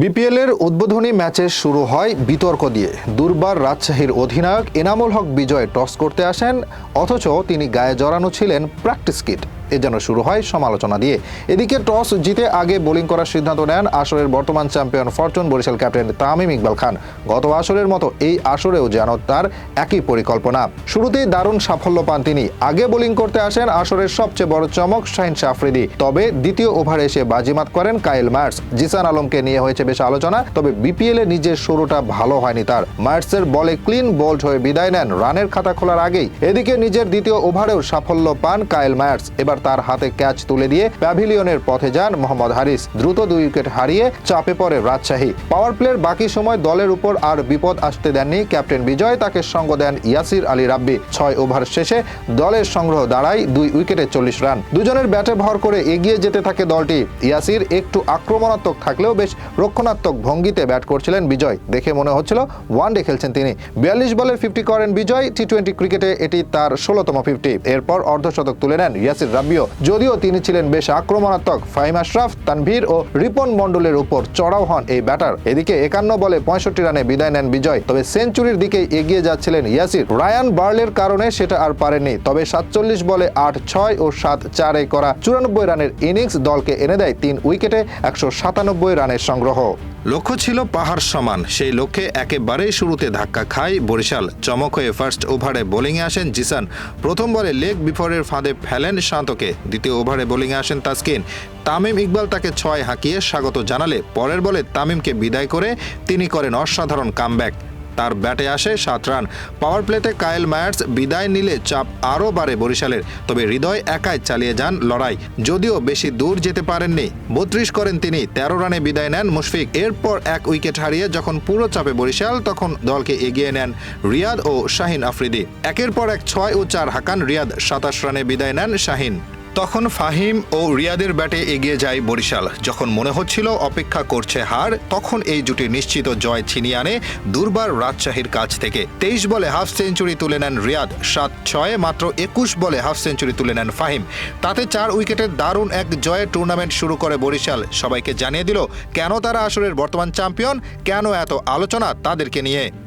BPL এর উদ্বোধনী ম্যাচে শুরু হয় বিতর্ক দিয়ে। দুর্বার রাজশাহীর অধিনায়ক এনামুল হক বিজয় টস করতে আসেন, অথচ তিনি গায়ে জড়ানো ছিলেন প্র্যাকটিস কিট এ যেন শুরু হয় সমালোচনা দিয়ে। এদিকে টস জিতে আগে বোলিং করার সিদ্ধান্ত নেন আসরের বর্তমান champion Fortune Barishal captain Tamim Iqbal Khan. গত আসরের মতো এই আসরেও যেন তার একই পরিকল্পনা। শুরুতেই দারুণ সাফল্য পান তিনি। আগে বোলিং করতে আসেন আসরের সবচেয়ে বড় চমক শাহিন আফ্রিদি তবে দ্বিতীয় ওভারে এসে বাজিমাত করেন কাইল মার্স। জিসান আলমকে নিয়ে হয়েছে বেশ আলোচনা, তবে বিপিএল এ নিজের শুরুটা ভালো হয়নি তার। মার্সের বলে ক্লিন, বোল্ড হয়ে বিদায় নেন। রানের খাতা খোলার আগেই। এদিকে নিজের দ্বিতীয় ওভারেও সাফল্য পান কাইল মায়ার্স এবার তার হাতে ক্যাচ তুলে দিয়ে প্যাভিলিয়নের পথে যান মোহাম্মদ হারিস। দ্রুত দুই উইকেট হারিয়ে চাপে পড়ে রাজশাহী। পাওয়ার প্লের বাকি সময় দলের উপর আর বিপদ আসতে দেননি ক্যাপ্টেন বিজয়, তাকে সঙ্গ দেন ইয়াসির আলী রাব্বি। ছয় ওভার শেষে দলের সংগ্রহ দাঁড়ায় দুই উইকেটে চল্লিশ রান। দুজনের ব্যাটে ভর করে এগিয়ে যেতে থাকে দলটি। ইয়াসির একটু আক্রমণাত্মক থাকলেও বেশ রক্ষণাত্মক ভঙ্গিতে ব্যাট করছিলেন বিজয়। দেখে মনে হচ্ছিল ওয়ানডে খেলছেন তিনি। বিয়াল্লিশ বলের ফিফটি করেন বিজয়, টি টোয়েন্টি ক্রিকেটে এটি তার ষোলোতম ফিফটি। এরপর অর্ধশতক তুলে নেন ইয়াসির রাব্বিও যদিও তিনি ছিলেন বেশ আক্রমণাত্মক, ফাহিম আশরাফ, তানভীর ও রিপন মণ্ডলের উপর চড়াও হন এই ব্যাটার। এদিকে একান্ন বলে পঁয়ষট্টি রানে বিদায় নেন বিজয়। তবে সেঞ্চুরির দিকে এগিয়ে যাচ্ছিলেন ইয়াসির। রায়ান বার্লের কারণে সেটা আর পারেননি। তবে সাতচল্লিশ বলে আট, ছয় ও সাত চারে করা চুরানব্বই রানের ইনিংস দলকে এনে দেয় তিন উইকেটে একশো সাতানব্বই রানের সংগ্রহ। লক্ষ্য ছিল পাহাড় সমান। সেই লক্ষ্যে একেবারেই শুরুতে ধাক্কা খায় বরিশাল। চমক হয়ে ফার্স্ট ওভারে বোলিংয়ে আসেন জিসান। প্রথম বলে লেগ বিফোরের ফাঁদে ফেলেন শান্তকে দ্বিতীয় ওভারে বোলিংয়ে আসেন তাসকিন। তামিম ইকবাল তাকে ছয় হাঁকিয়ে স্বাগত জানালে, পরের বলে তামিমকে বিদায় করে তিনি করেন অসাধারণ কামব্যাক। তার ব্যাটে আসে সাত রান। পাওয়ার প্লেতে কায়েল মায়ার্স বিদায় নিলে চাপ আরও বাড়ে বরিশালের। তবে হৃদয় একাই চালিয়ে যান লড়াই। যদিও বেশি দূর যেতে পারেননি, বত্রিশ করেন তিনি, তেরো রানে বিদায় নেন মুশফিক। এরপর এক উইকেট হারিয়ে যখন পুরো চাপে বরিশাল, তখন দলকে এগিয়ে নেন রিয়াদ ও শাহিন আফ্রিদি। একের পর এক ছয় ও চার হাকান রিয়াদ, সাতাশ রানে বিদায় নেন শাহিন। তখন ফাহিম ও রিয়াদের ব্যাটে এগিয়ে যায় বরিশাল। যখন মনে হচ্ছিল অপেক্ষা করছে হার, তখন এই জুটি নিশ্চিত জয় ছিনিয়ে আনে দুর্বার রাজশাহীর কাছ থেকে। তেইশ বলে হাফ সেঞ্চুরি তুলে নেন রিয়াদ, সাত ছয়ে মাত্র একুশ বলে হাফ সেঞ্চুরি তুলে নেন ফাহিম। তাতে চার উইকেটের দারুণ এক জয়ে টুর্নামেন্ট শুরু করে বরিশাল। সবাইকে জানিয়ে দিল, কেন তারা আসরের বর্তমান চ্যাম্পিয়ন, কেন এত আলোচনা তাদেরকে নিয়ে।